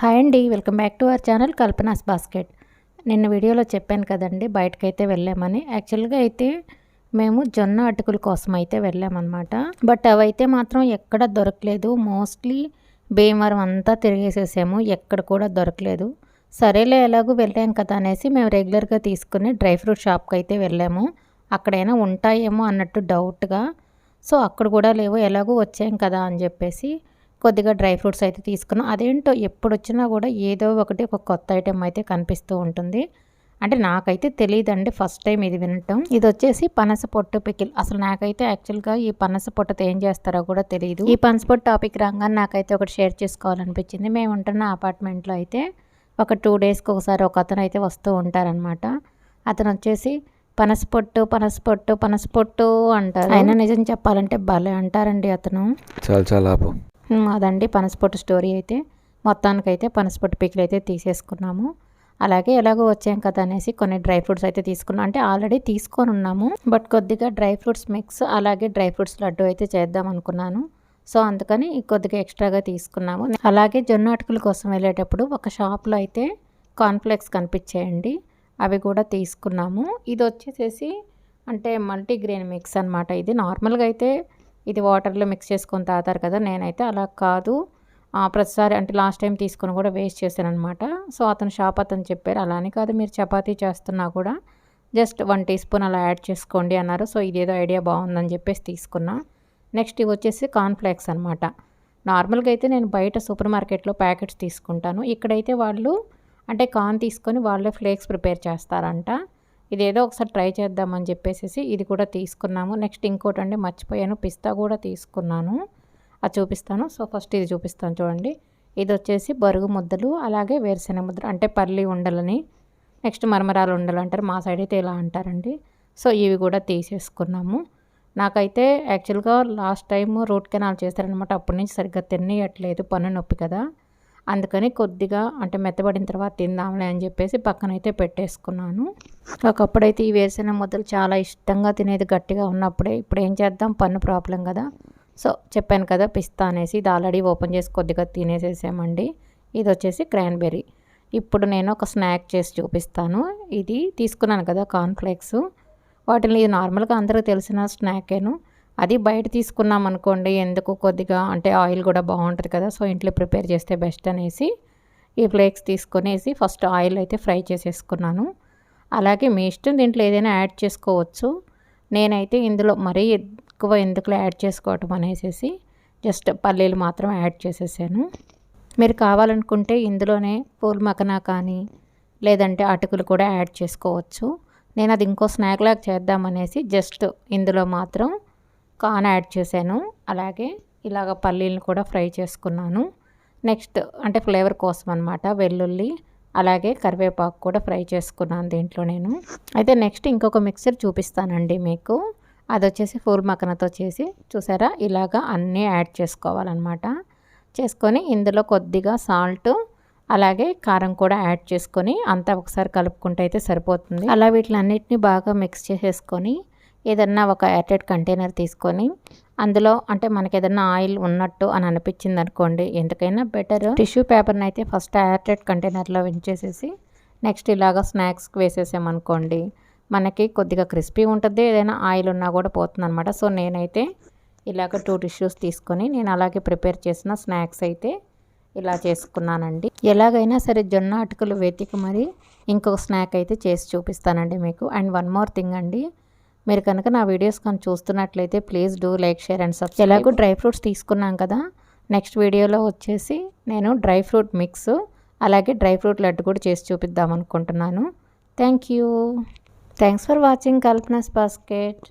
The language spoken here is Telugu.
హాయ్ అండి welcome back to our channel Kalpana's basket. నిన్న వీడియోలో చెప్పాను కదండి బయటకైతే వెళ్ళామని. యాక్చువల్గా అయితే మేము జొన్న అటుకుల కోసం అయితే వెళ్ళామన్నమాట. బట్ అవైతే మాత్రం ఎక్కడ దొరకలేదు. మోస్ట్లీ భీమవరం అంతా తిరిగేసేసాము ఎక్కడ కూడా దొరకలేదు. సరేలే ఎలాగో వెళ్ళాం కదా అనేసి మేము రెగ్యులర్గా తీసుకుని డ్రై ఫ్రూట్ షాప్కి అయితే వెళ్ళాము. అక్కడైనా ఉంటాయేమో అన్నట్టు డౌట్గా. సో అక్కడ కూడా లేవు ఎలాగో వచ్చాం కదా అని చెప్పేసి కొద్దిగా డ్రై ఫ్రూట్స్ అయితే తీసుకున్నాం. అదేంటో ఎప్పుడు వచ్చినా కూడా ఏదో ఒకటి ఒక కొత్త ఐటెం అయితే కనిపిస్తూ ఉంటుంది. అంటే నాకైతే తెలియదండి ఫస్ట్ టైం ఇది వినటం. ఇది వచ్చేసి పనస పొట్టు పికిల్. అసలు నాకైతే యాక్చువల్గా ఈ పనస పొట్టుతో ఏం చేస్తారో కూడా తెలియదు ఈ పనస పొట్టు టాపిక్ రాగానే నాకైతే ఒకటి షేర్ చేసుకోవాలనిపించింది. మేము ఉంటున్న అపార్ట్మెంట్లో అయితే ఒక టూ డేస్కి ఒకసారి ఒక అతను అయితే వస్తూ ఉంటారనమాట అతను వచ్చేసి పనసపొట్టు పనసపొట్టు పనసపొట్టు అంటారు. అయినా నిజం చెప్పాలంటే భలే అంటారండి అతను. చాలా చాలా అదండి. పనసపొట్టు స్టోరీ అయితే. మొత్తానికైతే పనసపొట్టు పికిల్ అయితే తీసేసుకున్నాము. అలాగే ఎలాగో వచ్చాం కదా అనేసి కొన్ని డ్రై ఫ్రూట్స్ అయితే తీసుకున్నాం. అంటే ఆల్రెడీ తీసుకొని ఉన్నాము. బట్ కొద్దిగా డ్రై ఫ్రూట్స్ మిక్స్ అలాగే డ్రై ఫ్రూట్స్ లడ్డు అయితే చేద్దాం అనుకున్నాను. సో అందుకని కొద్దిగా ఎక్స్ట్రాగా తీసుకున్నాము. అలాగే జొన్న అటుకుల కోసం వెళ్ళేటప్పుడు ఒక షాప్లో అయితే కార్న్ఫ్లెక్స్ కనిపించాయండి. అవి కూడా తీసుకున్నాము. ఇది వచ్చేసేసి అంటే మల్టీగ్రెయిన్ మిక్స్ అనమాట ఇది నార్మల్గా అయితే ఇది వాటర్లో మిక్స్ చేసుకొని తాగుతారు కదా నేనైతే అలా కాదు. ఆ, ప్రతిసారి అంటే లాస్ట్ టైం తీసుకొని కూడా వేస్ట్ చేశాను అనమాట సో అతను షాప్ అతను చెప్పారు అలానే కాదు మీరు చపాతీ చేస్తున్నా కూడా జస్ట్ వన్ టీ స్పూన్ అలా యాడ్ చేసుకోండి అన్నారు. సో ఇదేదో ఐడియా బాగుందని చెప్పేసి తీసుకున్నా. నెక్స్ట్ ఇవి వచ్చేసి కార్న్ఫ్లేక్స్ అనమాట నార్మల్గా అయితే నేను బయట సూపర్ మార్కెట్లో ప్యాకెట్స్ తీసుకుంటాను. ఇక్కడైతే వాళ్ళు అంటే కార్న్ తీసుకొని వాళ్ళే ఫ్లేక్స్ ప్రిపేర్ చేస్తారంట. ఇదేదో ఒకసారి ట్రై చేద్దామని చెప్పేసి ఇది కూడా తీసుకున్నాము. నెక్స్ట్ ఇంకోటి అండి మర్చిపోయాను. పిస్తా కూడా తీసుకున్నాను. అది చూపిస్తాను. సో ఫస్ట్ ఇది చూపిస్తాను చూడండి. ఇది వచ్చేసి బరుగు ముద్దలు అలాగే వేరుశెనగ ముద్దలు అంటే పల్లి ఉండలని నెక్స్ట్ మరమరాలు ఉండలు అంటారు. మా సైడ్ అయితే ఇలా అంటారండి. సో ఇవి కూడా తీసేసుకున్నాము. నాకైతే యాక్చువల్గా లాస్ట్ టైం రూట్ కెనాల్ చేశారనమాట అప్పటి నుంచి సరిగ్గా తినేయట్లేదు పన్ను నొప్పి కదా. అందుకని కొద్దిగా అంటే మెత్తబడిన తర్వాత తిందాంలే అని చెప్పేసి పక్కనైతే పెట్టేసుకున్నాను. ఒకప్పుడైతే ఈ వేసిన ముద్దలు చాలా ఇష్టంగా తినేది గట్టిగా ఉన్నప్పుడే ఇప్పుడు ఏం చేద్దాం? పన్ను ప్రాబ్లం కదా. సో చెప్పాను కదా పిస్తా అనేసి ఇది ఆల్రెడీ ఓపెన్ చేసి కొద్దిగా తినేసేసామండి. ఇది వచ్చేసి క్రాన్బెర్రీ. ఇప్పుడు నేను ఒక స్నాక్ చేసి చూపిస్తాను. ఇది తీసుకున్నాను కదా కార్న్ఫ్లేక్స్. వాటిని ఇది నార్మల్గా అందరూ తెలిసిన స్నాకేను. అది బయట తీసుకున్నాం అనుకోండి ఎందుకు కొద్దిగా అంటే ఆయిల్ కూడా బాగుంటుంది కదా సో ఇంట్లో ప్రిపేర్ చేస్తే బెస్ట్ అనేసి ఈ ఫ్లేక్స్ తీసుకునేసి ఫస్ట్ ఆయిల్ అయితే ఫ్రై చేసేసుకున్నాను. అలాగే మీ ఇష్టం దీంట్లో ఏదైనా యాడ్ చేసుకోవచ్చు. నేనైతే ఇందులో మరీ ఎక్కువ ఎందుకులో యాడ్ చేసుకోవటం అనేసి జస్ట్ పల్లీలు మాత్రం యాడ్ చేసేసాను. మీరు కావాలనుకుంటే ఇందులోనే పూల్ మకనా కానీ లేదంటే అటుకులు కూడా యాడ్ చేసుకోవచ్చు. నేను అది ఇంకో స్నాక్ లాగా చేద్దామనేసి జస్ట్ ఇందులో మాత్రం కాన్ యాడ్ చేశాను. అలాగే ఇలాగ పల్లీలను కూడా ఫ్రై చేసుకున్నాను. నెక్స్ట్ అంటే ఫ్లేవర్ కోసం అనమాట వెల్లుల్లి అలాగే కరివేపాకు కూడా ఫ్రై చేసుకున్నాను దీంట్లో నేను. అయితే నెక్స్ట్ ఇంకొక మిక్సర్ చూపిస్తానండి మీకు. అది వచ్చేసి ఫూల్ మకనతో చేసి చూసారా? ఇలాగా అన్నీ యాడ్ చేసుకోవాలన్నమాట. చేసుకొని ఇందులో కొద్దిగా సాల్ట్ అలాగే కారం కూడా యాడ్ చేసుకొని అంతా ఒకసారి కలుపుకుంటే అయితే సరిపోతుంది. అలా వీటిలన్నిటిని బాగా మిక్స్ చేసేసుకొని ఏదన్నా ఒక ఎయిర్టైట్ కంటైనర్ తీసుకొని అందులో అంటే మనకి ఏదన్నా ఆయిల్ ఉన్నట్టు అని అనిపించింది అనుకోండి ఎందుకైనా బెటర్. టిష్యూ పేపర్ని అయితే ఫస్ట్ ఎయిర్టైట్ కంటైనర్లో ఉంచేసేసి నెక్స్ట్ ఇలాగా స్నాక్స్కి వేసేసామనుకోండి మనకి కొద్దిగా క్రిస్పీ ఉంటుంది ఏదైనా ఆయిల్ ఉన్నా కూడా పోతుంది అనమాట సో నేనైతే ఇలాగ టూ టిష్యూస్ తీసుకొని నేను అలాగే ప్రిపేర్ చేసిన స్నాక్స్ అయితే ఇలా చేసుకున్నానండి. ఎలాగైనా సరే జొన్న అటుకులు వెతికి మరి ఇంకొక స్నాక్ అయితే చేసి చూపిస్తానండి మీకు. అండ్ వన్ మోర్ థింగ్ అండి మీరు కనుక నా వీడియోస్ కానీ చూస్తున్నట్లయితే please do like share and subscribe ఎలాగో డ్రై ఫ్రూట్స్ తీసుకున్నాం కదా నెక్స్ట్ వీడియోలో వచ్చేసి నేను డ్రై ఫ్రూట్ మిక్స్ అలాగే డ్రై ఫ్రూట్ లడ్డు కూడా చేసి చూపిద్దాం అనుకుంటున్నాను. Thank you thanks for watching Kalpana's basket